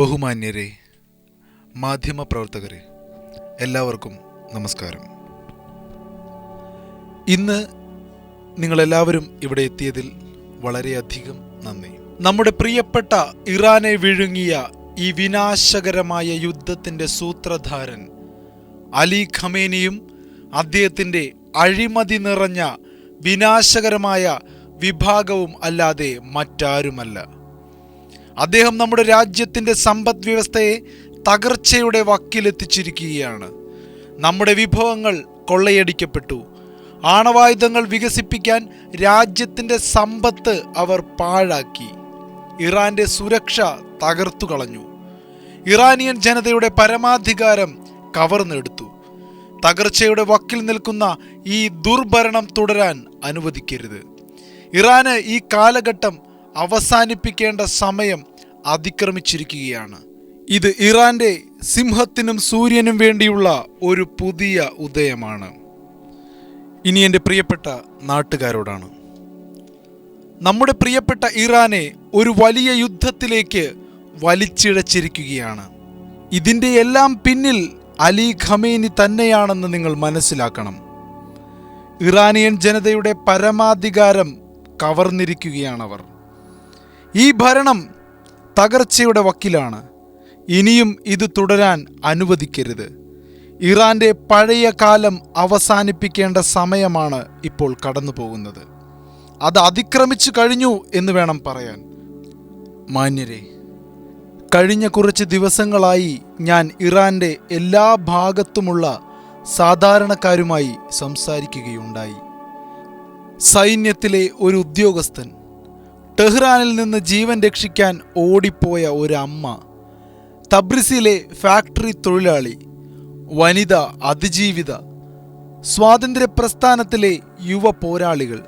ബഹുമാന്യരെ മാധ്യമ പ്രവർത്തകരെ എല്ലാവർക്കും നമസ്കാരം. ഇന്ന് നിങ്ങളെല്ലാവരും ഇവിടെ എത്തിയതിൽ വളരെയധികം നന്ദി. നമ്മുടെ പ്രിയപ്പെട്ട ഇറാനെ വിഴുങ്ങിയ ഈ വിനാശകരമായ യുദ്ധത്തിന്റെ സൂത്രധാരൻ അലി ഖമേനിയും അദ്ദേഹത്തിന്റെ അഴിമതി നിറഞ്ഞ വിനാശകരമായ വിഭാഗവും അല്ലാതെ മറ്റാരുമല്ല. അദ്ദേഹം നമ്മുടെ രാജ്യത്തിന്റെ സമ്പദ് വ്യവസ്ഥയെ തകർച്ചയുടെ വക്കിലെത്തിച്ചിരിക്കുകയാണ്. നമ്മുടെ വിഭവങ്ങൾ കൊള്ളയടിക്കപ്പെട്ടു. ആണവായുധങ്ങൾ വികസിപ്പിക്കാൻ രാജ്യത്തിന്റെ സമ്പത്ത് അവർ പാഴാക്കി. ഇറാന്റെ സുരക്ഷ തകർത്തു കളഞ്ഞു. ഇറാനിയൻ ജനതയുടെ പരമാധികാരം കവർന്നെടുത്തു. തകർച്ചയുടെ വക്കിൽ നിൽക്കുന്ന ഈ ദുർഭരണം തുടരാൻ അനുവദിക്കരുത്. ഇറാന് ഈ കാലഘട്ടം അവസാനിപ്പിക്കേണ്ട സമയം അതിക്രമിച്ചിരിക്കുകയാണ്. ഇത് ഇറാന്റെ സിംഹത്തിനും സൂര്യനും വേണ്ടിയുള്ള ഒരു പുതിയ ഉദയമാണ്. ഇനി എന്റെ പ്രിയപ്പെട്ട നാട്ടുകാരോടാണ്. നമ്മുടെ പ്രിയപ്പെട്ട ഇറാനെ ഒരു വലിയ യുദ്ധത്തിലേക്ക് വലിച്ചിഴച്ചിരിക്കുകയാണ്. ഇതിന്റെ എല്ലാം പിന്നിൽ അലി ഖമേനി തന്നെയാണെന്ന് നിങ്ങൾ മനസ്സിലാക്കണം. ഇറാനിയൻ ജനതയുടെ പരമാധികാരം കവർന്നിരിക്കുകയാണവർ. ഈ ഭരണം തകർച്ചയുടെ വക്കിലാണ്. ഇനിയും ഇത് തുടരാൻ അനുവദിക്കരുത്. ഇറാന്റെ പഴയ കാലം അവസാനിപ്പിക്കേണ്ട സമയമാണ് ഇപ്പോൾ കടന്നു പോകുന്നത് അത് അതിക്രമിച്ചു കഴിഞ്ഞു എന്ന് വേണം പറയാൻ. മാന്യരെ കഴിഞ്ഞ കുറച്ച് ദിവസങ്ങളായി ഞാൻ ഇറാന്റെ എല്ലാ ഭാഗത്തുമുള്ള സാധാരണക്കാരുമായി സംസാരിക്കുകയുണ്ടായി. സൈന്യത്തിലെ ഒരു ഉദ്യോഗസ്ഥൻ ടെഹ്റാനിൽ നിന്ന് ജീവൻ രക്ഷിക്കാൻ ഓടിപ്പോയ ഒരു അമ്മ തബ്രിസിലെ ഫാക്ടറി തൊഴിലാളി വനിത അതിജീവിത സ്വാതന്ത്ര്യ പ്രസ്ഥാനത്തിലെ യുവ പോരാളികൾ.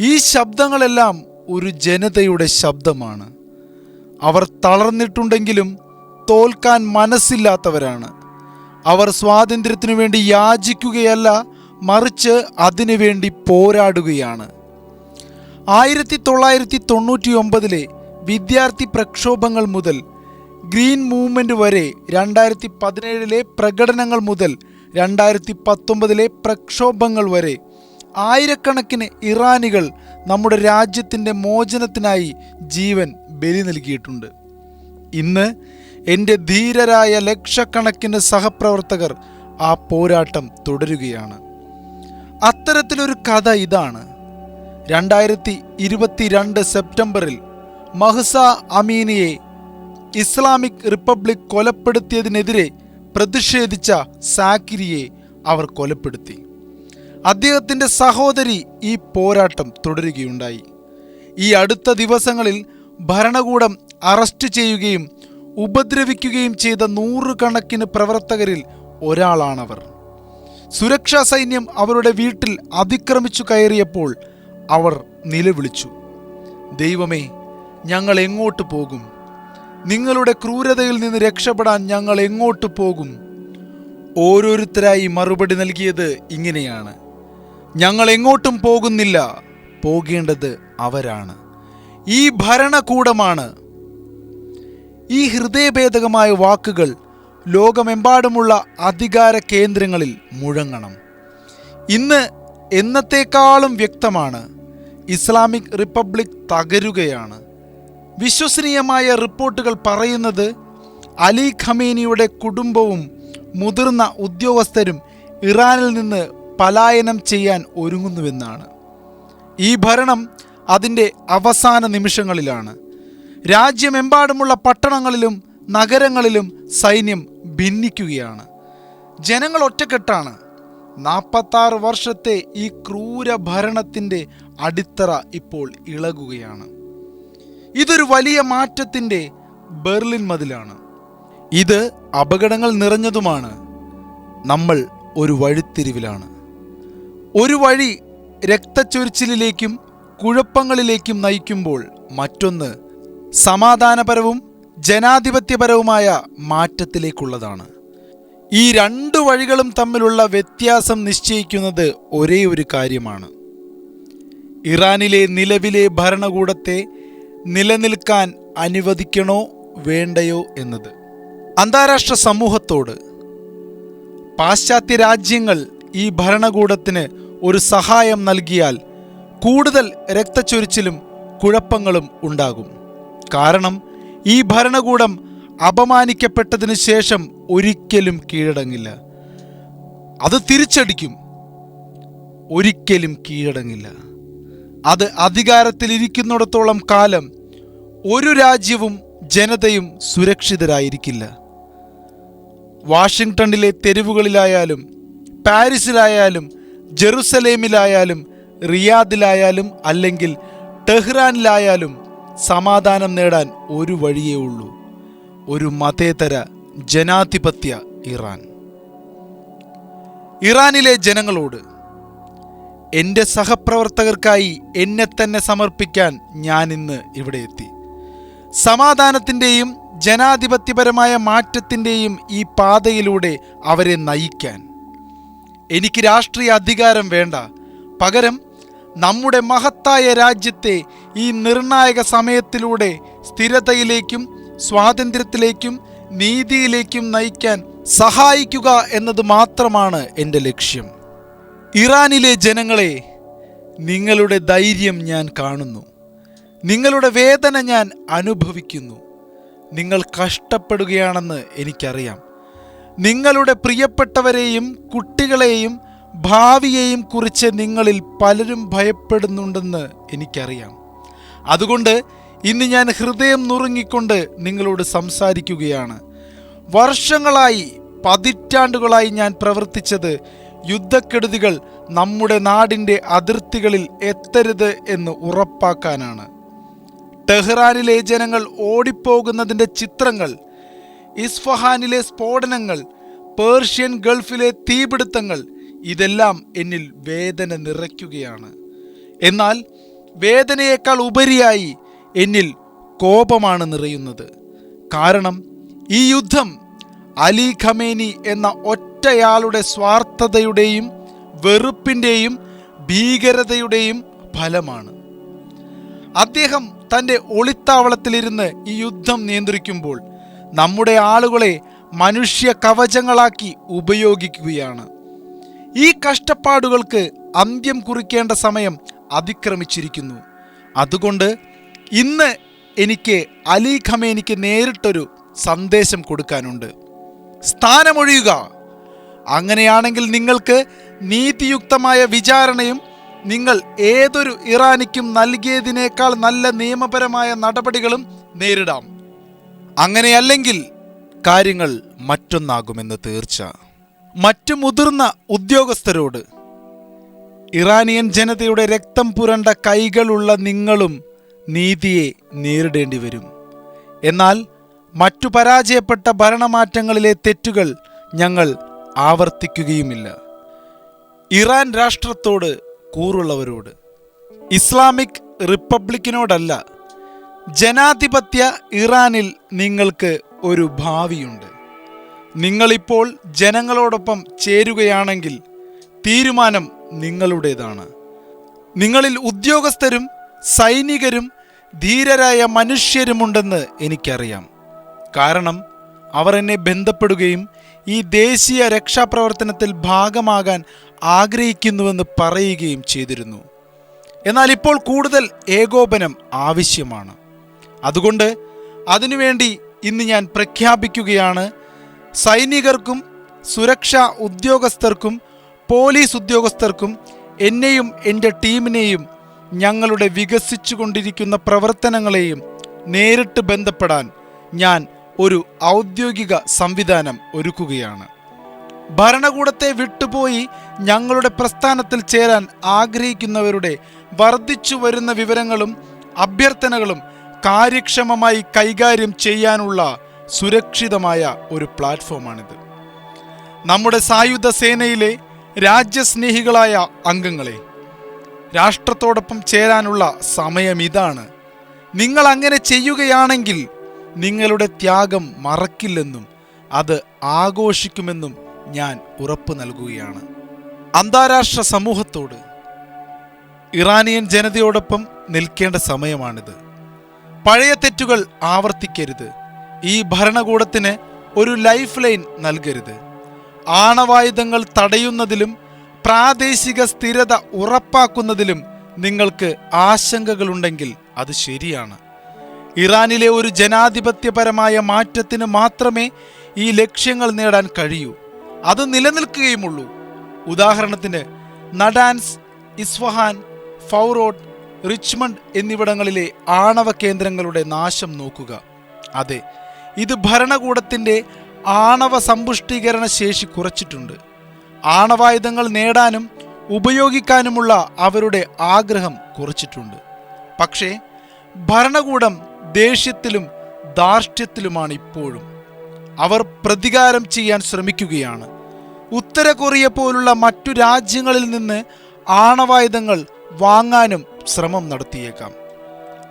ഈ ശബ്ദങ്ങളെല്ലാം ഒരു ജനതയുടെ ശബ്ദമാണ്. അവർ തളർന്നിട്ടുണ്ടെങ്കിലും തോൽക്കാൻ മനസ്സില്ലാത്തവരാണ്. അവർ സ്വാതന്ത്ര്യത്തിനു വേണ്ടി യാചിക്കുകയല്ല മറിച്ച് അതിനുവേണ്ടി പോരാടുകയാണ്. ആയിരത്തി തൊള്ളായിരത്തി തൊണ്ണൂറ്റി ഒമ്പതിലെ വിദ്യാർത്ഥി പ്രക്ഷോഭങ്ങൾ മുതൽ ഗ്രീൻ മൂവ്മെന്റ് വരെ രണ്ടായിരത്തി പതിനേഴിലെ പ്രകടനങ്ങൾ മുതൽ രണ്ടായിരത്തി പത്തൊമ്പതിലെ പ്രക്ഷോഭങ്ങൾ വരെ ആയിരക്കണക്കിന് ഇറാനികൾ നമ്മുടെ രാജ്യത്തിന്റെ മോചനത്തിനായി ജീവൻ ബലി നൽകിയിട്ടുണ്ട്. ഇന്ന് എന്റെ ധീരരായ ലക്ഷക്കണക്കിന് സഹപ്രവർത്തകർ ആ പോരാട്ടം തുടരുകയാണ്. അത്തരത്തിലൊരു കഥ ഇതാണ്. രണ്ടായിരത്തി ഇരുപത്തിരണ്ട് സെപ്റ്റംബറിൽ മഹ്സ അമീനിയെ ഇസ്ലാമിക് റിപ്പബ്ലിക് കൊലപ്പെടുത്തിയതിനെതിരെ പ്രതിഷേധിച്ച സാക്കിരിയെ അവർ കൊലപ്പെടുത്തി. അദ്ദേഹത്തിന്റെ സഹോദരി ഈ പോരാട്ടം തുടരുകയുണ്ടായി. ഈ അടുത്ത ദിവസങ്ങളിൽ ഭരണകൂടം അറസ്റ്റ് ചെയ്യുകയും ഉപദ്രവിക്കുകയും ചെയ്ത നൂറുകണക്കിന് പ്രവർത്തകരിൽ ഒരാളാണവർ. സുരക്ഷാ സൈന്യം അവരുടെ വീട്ടിൽ അതിക്രമിച്ചു കയറിയപ്പോൾ അവർ നിലവിളിച്ചു ദൈവമേ ഞങ്ങൾ എങ്ങോട്ട് പോകും? നിങ്ങളുടെ ക്രൂരതയിൽ നിന്ന് രക്ഷപ്പെടാൻ ഞങ്ങൾ എങ്ങോട്ട് പോകും? ഓരോരുത്തരായി മറുപടി നൽകിയത് ഇങ്ങനെയാണ് ഞങ്ങൾ എങ്ങോട്ടും പോകുന്നില്ല പോകേണ്ടത് അവരാണ്. ഈ ഭരണകൂടമാണ്. ഈ ഹൃദയഭേദകമായ വാക്കുകൾ ലോകമെമ്പാടുമുള്ള അധികാര കേന്ദ്രങ്ങളിൽ മുഴങ്ങണം. ഇന്ന് എന്നത്തേക്കാളും വ്യക്തമാണ് ഇസ്ലാമിക് റിപ്പബ്ലിക് തകരുകയാണ്. വിശ്വസനീയമായ റിപ്പോർട്ടുകൾ പറയുന്നത് അലി ഖമീനിയുടെ കുടുംബവും മുതിർന്ന ഉദ്യോഗസ്ഥരും ഇറാനിൽ നിന്ന് പലായനം ചെയ്യാൻ ഒരുങ്ങുന്നുവെന്നാണ്. ഈ ഭരണം അതിന്റെ അവസാന നിമിഷങ്ങളിലാണ്. രാജ്യമെമ്പാടുമുള്ള പട്ടണങ്ങളിലും നഗരങ്ങളിലും സൈന്യം ഭിന്നിക്കുകയാണ്. ജനങ്ങൾ ഒറ്റക്കെട്ടാണ്. നാൽപ്പത്താറ് വർഷത്തെ ഈ ക്രൂര ഭരണത്തിന്റെ അടിത്തറ ഇപ്പോൾ ഇളകുകയാണ്. ഇതൊരു വലിയ മാറ്റത്തിന്റെ ബെർലിൻ മതിലാണ്. ഇത് അപകടങ്ങൾ നിറഞ്ഞതുമാണ്. നമ്മൾ ഒരു വഴിത്തിരിവിലാണ്. ഒരു വഴി രക്തച്ചൊരിച്ചിലിലേക്കും കുഴപ്പങ്ങളിലേക്കും നയിക്കുമ്പോൾ മറ്റൊന്ന് സമാധാനപരവും ജനാധിപത്യപരവുമായ മാറ്റത്തിലേക്കുള്ളതാണ്. ഈ രണ്ട് വഴികളും തമ്മിലുള്ള വ്യത്യാസം നിശ്ചയിക്കുന്നത് ഒരേ ഒരു കാര്യമാണ്. ഇറാനിലെ നിലവിലെ ഭരണകൂടത്തെ നിലനിൽക്കാൻ അനുവദിക്കണോ വേണ്ടയോ എന്നത്. അന്താരാഷ്ട്ര സമൂഹത്തോട് പാശ്ചാത്യ രാജ്യങ്ങൾ ഈ ഭരണകൂടത്തിന് ഒരു സഹായം നൽകിയാൽ കൂടുതൽ രക്തച്ചൊരിച്ചിലും കുഴപ്പങ്ങളും ഉണ്ടാകും. കാരണം ഈ ഭരണകൂടം അപമാനിക്കപ്പെട്ടതിനു ശേഷം ഒരിക്കലും കീഴടങ്ങില്ല. അത് തിരിച്ചടിക്കും. ഒരിക്കലും കീഴടങ്ങില്ല. അത് അധികാരത്തിലിരിക്കുന്നിടത്തോളം കാലം ഒരു രാജ്യവും ജനതയും സുരക്ഷിതരായിരിക്കില്ല. വാഷിങ്ടണിലെ തെരുവുകളിലായാലും പാരീസിലായാലും ജെറുസലേമിലായാലും റിയാദിലായാലും അല്ലെങ്കിൽ ടെഹ്റാനിലായാലും സമാധാനം നേടാൻ ഒരു വഴിയേ ഉള്ളൂ. ഒരു മതേതര ജനാധിപത്യ ഇറാൻ. ഇറാനിലെ ജനങ്ങളോട് എന്റെ സഹപ്രവർത്തകർക്കായി എന്നെ തന്നെ സമർപ്പിക്കാൻ ഞാൻ ഇന്ന് ഇവിടെ എത്തി. സമാധാനത്തിന്റെയും ജനാധിപത്യപരമായ മാറ്റത്തിന്റെയും ഈ പാതയിലൂടെ അവരെ നയിക്കാൻ. എനിക്ക് രാഷ്ട്രീയ അധികാരം വേണ്ട. പകരം നമ്മുടെ മഹത്തായ രാജ്യത്തെ ഈ നിർണായക സമയത്തിലൂടെ സ്ഥിരതയിലേക്കും സ്വാതന്ത്ര്യത്തിലേക്കും നീതിയിലേക്കും നയിക്കാൻ സഹായിക്കുക എന്നത് മാത്രമാണ് എന്റെ ലക്ഷ്യം. ഇറാനിലെ ജനങ്ങളെ നിങ്ങളുടെ ധൈര്യം ഞാൻ കാണുന്നു. നിങ്ങളുടെ വേദന ഞാൻ അനുഭവിക്കുന്നു. നിങ്ങൾ കഷ്ടപ്പെടുകയാണെന്ന് എനിക്കറിയാം. നിങ്ങളുടെ പ്രിയപ്പെട്ടവരെയും കുട്ടികളെയും ഭാവിയെയും കുറിച്ച് നിങ്ങളിൽ പലരും ഭയപ്പെടുന്നുണ്ടെന്ന് എനിക്കറിയാം. അതുകൊണ്ട് ഇന്ന് ഞാൻ ഹൃദയം നുറുങ്ങിക്കൊണ്ട് നിങ്ങളോട് സംസാരിക്കുകയാണ്. വർഷങ്ങളായി പതിറ്റാണ്ടുകളായി ഞാൻ പ്രവർത്തിച്ചത് യുദ്ധക്കെടുതികൾ നമ്മുടെ നാടിന്റെ അതിർത്തികളിൽ എത്തരുത് എന്ന് ഉറപ്പാക്കാനാണ്. ടെഹ്റാനിലെ ജനങ്ങൾ ഓടിപ്പോകുന്നതിന്റെ ചിത്രങ്ങൾ ഇസ്ഫഹാനിലെ സ്ഫോടനങ്ങൾ പേർഷ്യൻ ഗൾഫിലെ തീപിടുത്തങ്ങൾ ഇതെല്ലാം എന്നിൽ വേദന നിറയ്ക്കുകയാണ്. എന്നാൽ വേദനയേക്കാൾ ഉപരിയായി എന്നിൽ കോപമാണ് നിറയുന്നത്. കാരണം ഈ യുദ്ധം അലി ഖമേനി എന്ന ഒറ്റയാളുടെ സ്വാർത്ഥതയുടെയും വെറുപ്പിന്റെയും ഭീകരതയുടെയും ഫലമാണ്. അദ്ദേഹം തന്റെ ഒളിത്താവളത്തിലിരുന്ന് ഈ യുദ്ധം നിയന്ത്രിക്കുമ്പോൾ നമ്മുടെ ആളുകളെ മനുഷ്യ കവചങ്ങളാക്കി ഉപയോഗിക്കുകയാണ്. ഈ കഷ്ടപ്പാടുകൾക്ക് അന്ത്യം കുറിക്കേണ്ട സമയം അതിക്രമിച്ചിരിക്കുന്നു. അതുകൊണ്ട് ഇന്ന് എനിക്ക് അലി ഖമേനിക്ക് നേരിട്ടൊരു സന്ദേശം കൊടുക്കാനുണ്ട്. സ്ഥാനമൊഴിയുക. അങ്ങനെയാണെങ്കിൽ നിങ്ങൾക്ക് നീതിയുക്തമായ വിചാരണയും നിങ്ങൾ ഏതൊരു ഇറാനിക്കും നൽകിയതിനേക്കാൾ നല്ല നിയമപരമായ നടപടികളും നേരിടാം. അങ്ങനെയല്ലെങ്കിൽ കാര്യങ്ങൾ മറ്റൊന്നാകുമെന്ന് തീർച്ച. മറ്റു മുതിർന്ന ഉദ്യോഗസ്ഥരോട് ഇറാനിയൻ ജനതയുടെ രക്തം പുരണ്ട കൈകളുള്ള നിങ്ങളും നീതിയെ നേരിടേണ്ടി വരും. എന്നാൽ മറ്റു പരാജയപ്പെട്ട ഭരണമാറ്റങ്ങളിലെ തെറ്റുകൾ ഞങ്ങൾ ആവർത്തിക്കുകയുമില്ല. ഇറാൻ രാഷ്ട്രത്തോട് കൂറുള്ളവരോട് ഇസ്ലാമിക് റിപ്പബ്ലിക്കിനോടല്ല ജനാധിപത്യ ഇറാനിൽ നിങ്ങൾക്ക് ഒരു ഭാവിയുണ്ട്. നിങ്ങളിപ്പോൾ ജനങ്ങളോടൊപ്പം ചേരുകയാണെങ്കിൽ തീരുമാനം നിങ്ങളുടേതാണ്. നിങ്ങളിൽ ഉദ്യോഗസ്ഥരും സൈനികരും ധീരരായ മനുഷ്യരുമുണ്ടെന്ന് എനിക്കറിയാം. കാരണം അവർ എന്നെ ബന്ധപ്പെടുകയും ഈ ദേശീയ രക്ഷാപ്രവർത്തനത്തിൽ ഭാഗമാകാൻ ആഗ്രഹിക്കുന്നുവെന്ന് പറയുകയും ചെയ്തിരുന്നു. എന്നാൽ ഇപ്പോൾ കൂടുതൽ ഏകോപനം ആവശ്യമാണ്. അതുകൊണ്ട് അതിനുവേണ്ടി ഇന്ന് ഞാൻ പ്രഖ്യാപിക്കുകയാണ് സൈനികർക്കും സുരക്ഷാ ഉദ്യോഗസ്ഥർക്കും പോലീസ് ഉദ്യോഗസ്ഥർക്കും എന്നെയും എന്റെ ടീമിനെയും ഞങ്ങളുടെ വികസിച്ചുകൊണ്ടിരിക്കുന്ന പ്രവർത്തനങ്ങളെയും നേരിട്ട് ബന്ധപ്പെടാൻ ഞാൻ ഒരു ഔദ്യോഗിക സംവിധാനം ഒരുക്കുകയാണ്. ഭരണകൂടത്തെ വിട്ടുപോയി ഞങ്ങളുടെ പ്രസ്ഥാനത്തിൽ ചേരാൻ ആഗ്രഹിക്കുന്നവരുടെ വർദ്ധിച്ചു വരുന്ന വിവരങ്ങളും അഭ്യർത്ഥനകളും കാര്യക്ഷമമായി കൈകാര്യം ചെയ്യാനുള്ള സുരക്ഷിതമായ ഒരു പ്ലാറ്റ്ഫോമാണിത്. നമ്മുടെ സായുധ സേനയിലെ രാജ്യസ്നേഹികളായ അംഗങ്ങളെ രാഷ്ട്രത്തോടൊപ്പം ചേരാനുള്ള സമയം ഇതാണ്. നിങ്ങൾ അങ്ങനെ ചെയ്യുകയാണെങ്കിൽ നിങ്ങളുടെ ത്യാഗം മറക്കില്ലെന്നും അത് ആഘോഷിക്കുമെന്നും ഞാൻ ഉറപ്പ് നൽകുകയാണ്. അന്താരാഷ്ട്ര സമൂഹത്തോട് ഇറാനിയൻ ജനതയോടൊപ്പം നിൽക്കേണ്ട സമയമാണിത്. പഴയ തെറ്റുകൾ ആവർത്തിക്കരുത്. ഈ ഭരണകൂടത്തിന് ഒരു ലൈഫ് ലൈൻ നൽകരുത്. ആണവായുധങ്ങൾ തടയുന്നതിലും പ്രാദേശിക സ്ഥിരത ഉറപ്പാക്കുന്നതിലും നിങ്ങൾക്ക് ആശങ്കകളുണ്ടെങ്കിൽ അത് ശരിയാണ്. ഇറാനിലെ ഒരു ജനാധിപത്യപരമായ മാറ്റത്തിന് മാത്രമേ ഈ ലക്ഷ്യങ്ങൾ നേടാൻ കഴിയൂ. അത് നിലനിൽക്കുകയുമുള്ളൂ. ഉദാഹരണത്തിന് നഡാൻസ് ഇസ്ഫഹാൻ ഫൗറോട്ട് റിച്ച്മണ്ട് എന്നിവിടങ്ങളിലെ ആണവ കേന്ദ്രങ്ങളുടെ നാശം നോക്കുക. അതെ ഇത് ഭരണകൂടത്തിന്റെ ആണവ സമ്പുഷ്ടീകരണ ശേഷി കുറച്ചിട്ടുണ്ട്. ആണവായുധങ്ങൾ നേടാനും ഉപയോഗിക്കാനുമുള്ള അവരുടെ ആഗ്രഹം കുറച്ചിട്ടുണ്ട്. പക്ഷേ ഭരണകൂടം ദേഷ്യത്തിലും ധാർഷ്ട്യത്തിലുമാണ് ഇപ്പോഴും അവർ പ്രതികാരം ചെയ്യാൻ ശ്രമിക്കുകയാണ്. ഉത്തര കൊറിയ പോലുള്ള മറ്റു രാജ്യങ്ങളിൽ നിന്ന് ആണവായുധങ്ങൾ വാങ്ങാനും ശ്രമം നടത്തിയേക്കാം.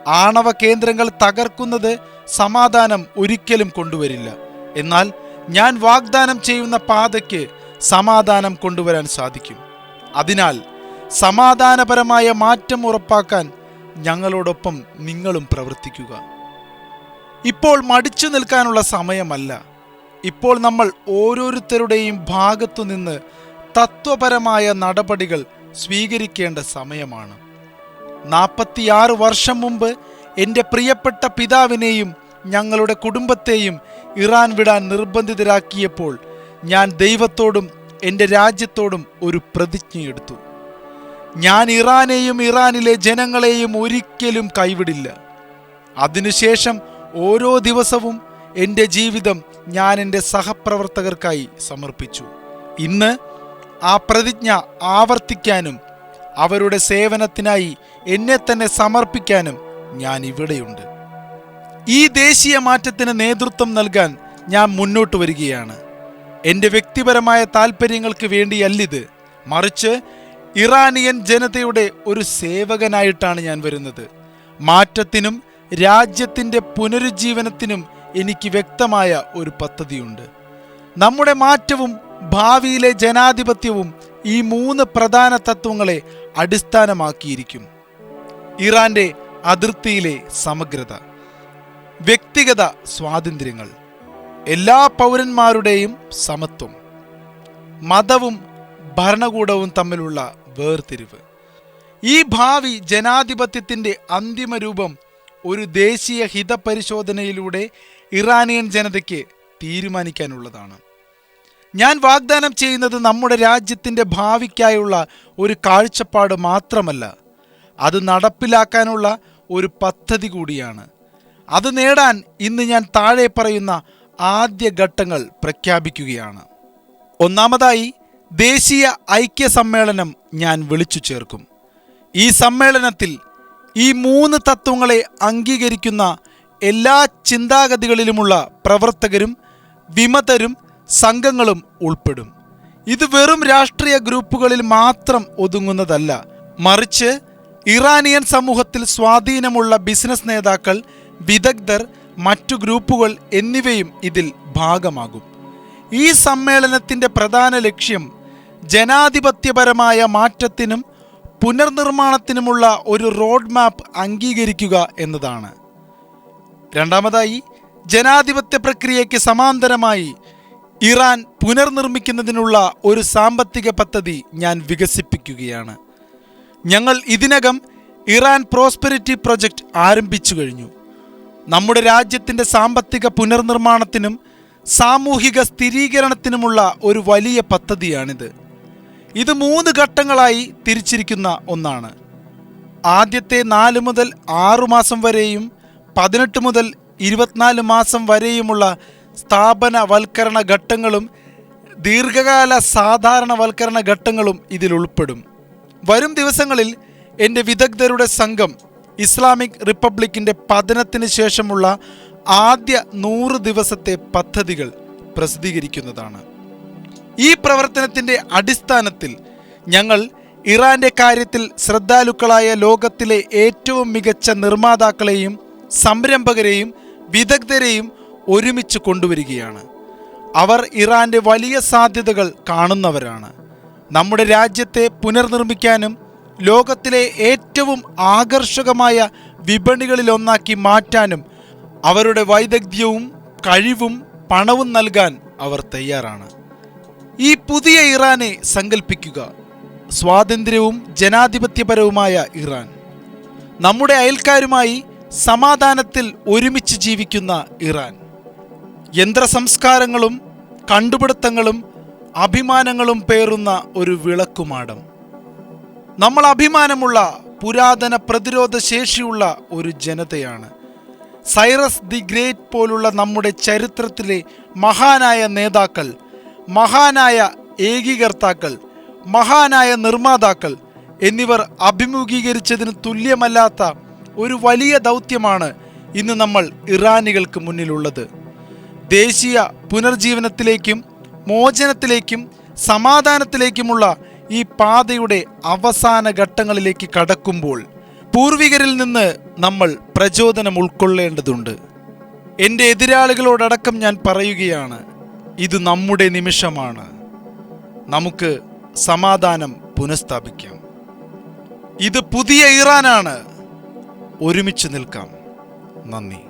ആണവ കേന്ദ്രങ്ങൾ തകർക്കുന്നത് സമാധാനം ഒരിക്കലും കൊണ്ടുവരില്ല. എന്നാൽ ഞാൻ വാഗ്ദാനം ചെയ്യുന്ന പാതയ്ക്ക് സമാധാനം കൊണ്ടുവരാൻ സാധിക്കും. അതിനാൽ സമാധാനപരമായ മാറ്റം ഉറപ്പാക്കാൻ ഞങ്ങളോടൊപ്പം നിങ്ങളും പ്രവർത്തിക്കുക. ഇപ്പോൾ മടിച്ചു നിൽക്കാനുള്ള സമയമല്ല. ഇപ്പോൾ നമ്മൾ ഓരോരുത്തരുടെയും ഭാഗത്തു നിന്ന് തത്വപരമായ നടപടികൾ സ്വീകരിക്കേണ്ട സമയമാണ്. നാൽപ്പത്തിയാറ് വർഷം മുമ്പ് എന്റെ പ്രിയപ്പെട്ട പിതാവിനെയും ഞങ്ങളുടെ കുടുംബത്തെയും ഇറാൻ വിടാൻ നിർബന്ധിതരാക്കിയപ്പോൾ ഞാൻ ദൈവത്തോടും എന്റെ രാജ്യത്തോടും ഒരു പ്രതിജ്ഞയെടുത്തു ഞാൻ ഇറാനെയും ഇറാനിലെ ജനങ്ങളെയും ഒരിക്കലും കൈവിടില്ല. അതിനുശേഷം ഓരോ ദിവസവും എന്റെ ജീവിതം ഞാൻ എന്റെ സഹപ്രവർത്തകർക്കായി സമർപ്പിച്ചു. ഇന്ന് ആ പ്രതിജ്ഞ ആവർത്തിക്കാനും അവരുടെ സേവനത്തിനായി എന്നെ തന്നെ സമർപ്പിക്കാനും ഞാൻ ഇവിടെയുണ്ട്. ഈ ദേശീയ മാറ്റത്തിന് നേതൃത്വം നൽകാൻ ഞാൻ മുന്നോട്ട് വരികയാണ്. എന്റെ വ്യക്തിപരമായ താല്പര്യങ്ങൾക്ക് വേണ്ടിയല്ലിത്. മറിച്ച് ഇറാനിയൻ ജനതയുടെ ഒരു സേവകനായിട്ടാണ് ഞാൻ വരുന്നത്. മാറ്റത്തിനും രാജ്യത്തിന്റെ പുനരുജ്ജീവനത്തിനും എനിക്ക് വ്യക്തമായ ഒരു പദ്ധതിയുണ്ട്. നമ്മുടെ മാറ്റവും ഭാവിയിലെ ജനാധിപത്യവും ഈ മൂന്ന് പ്രധാന തത്വങ്ങളെ അടിസ്ഥാനമാക്കിയിരിക്കും. ഇറാന്റെ അതിർത്തിയിലെ സമഗ്രത വ്യക്തിഗത സ്വാതന്ത്ര്യങ്ങൾ എല്ലാ പൗരന്മാരുടെയും സമത്വം മതവും ഭരണകൂടവും തമ്മിലുള്ള വേർതിരിവ്. ഈ ഭാവി ജനാധിപത്യത്തിന്റെ അന്തിമ രൂപം ഒരു ദേശീയ ഹിതപരിശോധനയിലൂടെ ഇറാനിയൻ ജനതയ്ക്ക് തീരുമാനിക്കാനുള്ളതാണ്. ഞാൻ വാഗ്ദാനം ചെയ്യുന്നത് നമ്മുടെ രാജ്യത്തിന്റെ ഭാവിക്കായുള്ള ഒരു കാഴ്ചപ്പാട് മാത്രമല്ല അത് നടപ്പിലാക്കാനുള്ള ഒരു പദ്ധതി കൂടിയാണ്. അത് നേടാൻ ഇന്ന് ഞാൻ താഴെ പറയുന്ന ആദ്യ ഘട്ടങ്ങൾ പ്രഖ്യാപിക്കുകയാണ്. ഒന്നാമതായി ദേശീയ ഐക്യ സമ്മേളനം ഞാൻ വിളിച്ചു ചേർക്കും. ഈ സമ്മേളനത്തിൽ ഈ മൂന്ന് തത്വങ്ങളെ അംഗീകരിക്കുന്ന എല്ലാ ചിന്താഗതികളിലുമുള്ള പ്രവർത്തകരും വിമതരും സംഘങ്ങളും ഉൾപ്പെടും. ഇത് വെറും രാഷ്ട്രീയ ഗ്രൂപ്പുകളിൽ മാത്രം ഒതുങ്ങുന്നതല്ല. മറിച്ച് ഇറാനിയൻ സമൂഹത്തിൽ സ്വാധീനമുള്ള ബിസിനസ് നേതാക്കൾ വിദഗ്ധർ മറ്റു ഗ്രൂപ്പുകൾ എന്നിവയും ഇതിൽ ഭാഗമാകും. ഈ സമ്മേളനത്തിന്റെ പ്രധാന ലക്ഷ്യം ജനാധിപത്യപരമായ മാറ്റത്തിനും പുനർനിർമ്മാണത്തിനുമുള്ള ഒരു റോഡ് മാപ്പ് അംഗീകരിക്കുക എന്നതാണ്. രണ്ടാമതായി ജനാധിപത്യ പ്രക്രിയയ്ക്ക് സമാന്തരമായി ഇറാൻ പുനർനിർമ്മിക്കുന്നതിനുള്ള ഒരു സാമ്പത്തിക പദ്ധതി ഞാൻ വികസിപ്പിക്കുകയാണ്. ഞങ്ങൾ ഇതിനകം ഇറാൻ പ്രോസ്പെരിറ്റി പ്രൊജക്റ്റ് ആരംഭിച്ചു കഴിഞ്ഞു. നമ്മുടെ രാജ്യത്തിന്റെ സാമ്പത്തിക പുനർനിർമ്മാണത്തിനും സാമൂഹിക സ്ഥിരീകരണത്തിനുമുള്ള ഒരു വലിയ പദ്ധതിയാണിത്. ഇത് മൂന്ന് ഘട്ടങ്ങളായി തിരിച്ചിരിക്കുന്ന ഒന്നാണ്. ആദ്യത്തെ നാല് മുതൽ ആറു മാസം വരെയും പതിനെട്ട് മുതൽ ഇരുപത്തിനാല് മാസം വരെയുമുള്ള സ്ഥാപനവൽക്കരണ ഘട്ടങ്ങളും ദീർഘകാല സാധാരണവൽക്കരണ ഘട്ടങ്ങളും ഇതിൽ ഉൾപ്പെടും വരും ദിവസങ്ങളിൽ എന്റെ വിദഗ്ധരുടെ സംഘം ഇസ്ലാമിക് റിപ്പബ്ലിക്കിന്റെ പതനത്തിന് ശേഷമുള്ള ആദ്യ നൂറ് ദിവസത്തെ പദ്ധതികൾ പ്രസിദ്ധീകരിക്കുന്നതാണ്. ഈ പ്രവർത്തനത്തിന്റെ അടിസ്ഥാനത്തിൽ ഞങ്ങൾ ഇറാന്റെ കാര്യത്തിൽ ശ്രദ്ധാലുക്കളായ ലോകത്തിലെ ഏറ്റവും മികച്ച നിർമ്മാതാക്കളെയും സംരംഭകരെയും വിദഗ്ധരെയും ഒരുമിച്ച് കൊണ്ടുവരികയാണ്. അവർ ഇറാന്റെ വലിയ സാധ്യതകൾ കാണുന്നവരാണ്. നമ്മുടെ രാജ്യത്തെ പുനർനിർമ്മിക്കാനും ലോകത്തിലെ ഏറ്റവും ആകർഷകമായ വിപണികളിലൊന്നാക്കി മാറ്റാനും അവരുടെ വൈദഗ്ധ്യവും കഴിവും പണവും നൽകാൻ അവർ തയ്യാറാണ്. ഈ പുതിയ ഇറാനെ സങ്കല്പിക്കുക സ്വാതന്ത്ര്യവും ജനാധിപത്യപരവുമായ ഇറാൻ. നമ്മുടെ അയൽക്കാരുമായി സമാധാനത്തിൽ ഒരുമിച്ച് ജീവിക്കുന്ന ഇറാൻ. യന്ത്രസംസ്കാരങ്ങളും കണ്ടുപിടുത്തങ്ങളും അഭിമാനങ്ങളും പേറുന്ന ഒരു വിളക്കുമാടം. നമ്മൾ അഭിമാനമുള്ള പുരാതന പ്രതിരോധ ശേഷിയുള്ള ഒരു ജനതയാണ്. സൈറസ് ദി ഗ്രേറ്റ് പോലുള്ള നമ്മുടെ ചരിത്രത്തിലെ മഹാനായ നേതാക്കൾ മഹാനായ ഏകീകർത്താക്കൾ മഹാനായ നിർമ്മാതാക്കൾ എന്നിവർ അഭിമുഖീകരിച്ചതിന് തുല്യമല്ലാത്ത ഒരു വലിയ ദൗത്യമാണ് ഇന്ന് നമ്മൾ ഇറാനികൾക്ക് മുന്നിലുള്ളത്. ദേശീയ പുനർജീവനത്തിലേക്കും മോചനത്തിലേക്കും സമാധാനത്തിലേക്കുമുള്ള ഈ പാതയുടെ അവസാന ഘട്ടങ്ങളിലേക്ക് കടക്കുമ്പോൾ പൂർവികരിൽ നിന്ന് നമ്മൾ പ്രചോദനം ഉൾക്കൊള്ളേണ്ടതുണ്ട്. എന്റെ എതിരാളികളോടടക്കം ഞാൻ പറയുകയാണ് ഇത് നമ്മുടെ നിമിഷമാണ്. നമുക്ക് സമാധാനം പുനഃസ്ഥാപിക്കാം. ഇത് പുതിയ ഇറാനാണ്. ഒരുമിച്ച് നിൽക്കാം. നന്ദി.